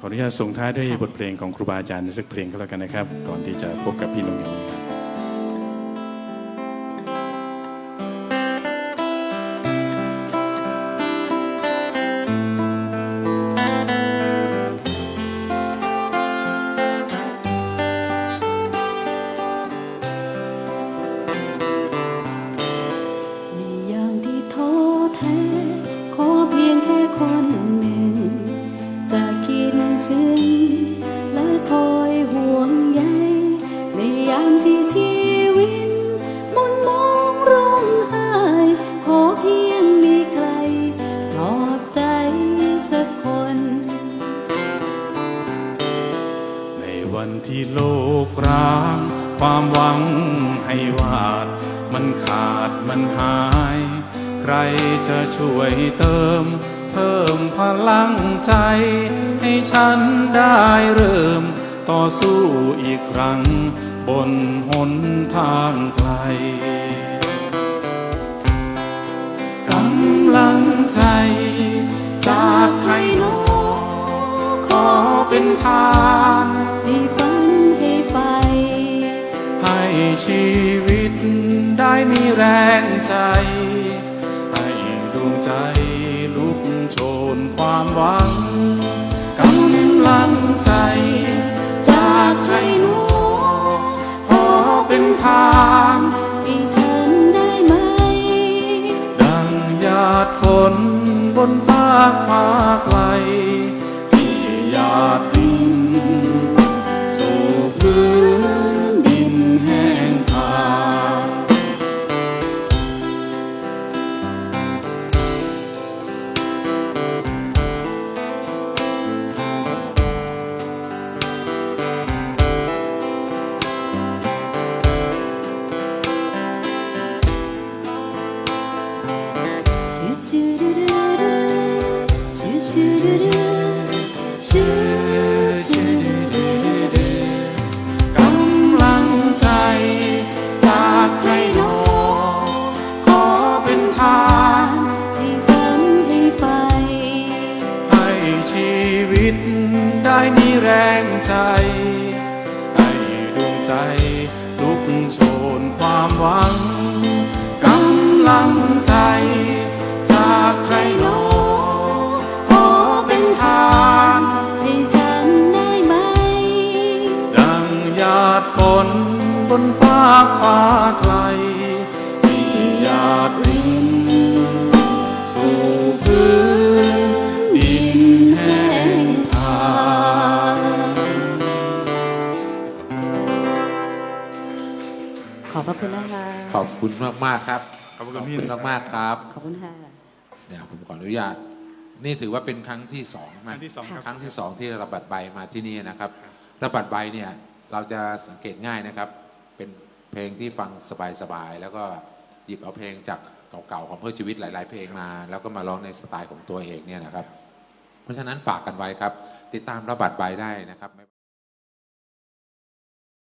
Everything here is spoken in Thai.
ขออนุญาตส่งท้ายด้วยบทเพลงของครูบาอาจารย์สักเพลงก็แล้วกันนะครับ ก่อนที่จะพบกับพี่หนุ่มหนิง วันที่โลกร้างความหวังให้วาด มันขาดมันหาย ใครจะช่วยเติม เพิ่มพลังใจ ให้ฉันได้เริ่ม ต่อสู้อีกครั้ง บนหนทางไกลกำลังใจ จากใครโนขอเป็นทาน ชีวิตได้มีแรงใจ ให้ดวงใจลุกโชนความหวังกำลังใจจากใครหนูขอเป็นทางให้ฉันได้ไหม ดังหยาดฝนบนฟ้ากฟ้าไกลที่หยาด ตได้มีแรงใจ ให้ดวงใจลุกโชนความหวังกำลังใจ จากใครโนขอเป็นทางให้ฉันได้ไหม ดังหยาดฝนบนฟ้าฟ้า คุณนะคะ ขอบคุณมากมากๆครับขอบคุณพี่ มากมากๆครับขอบคุณค่ะ เดี๋ยวผมขออนุญาต นี่ถือว่าเป็นครั้งที่สองครั้งที่สองครับ ครั้งที่สองที่ระบัดใบมาที่นี่นะครับระบัดใบเนี่ยเราจะสังเกตง่ายนะครับ เป็นเพลงที่ฟังสบายๆแล้วก็หยิบเอาเพลงจากเก่าๆของเพื่อชีวิตหลาย ๆ เพลงมา แล้วก็มาร้องในสไตล์ของตัวเองเนี่ยนะครับ เพราะฉะนั้นฝากกันไว้ครับ ติดตามระบัดใบได้นะครับ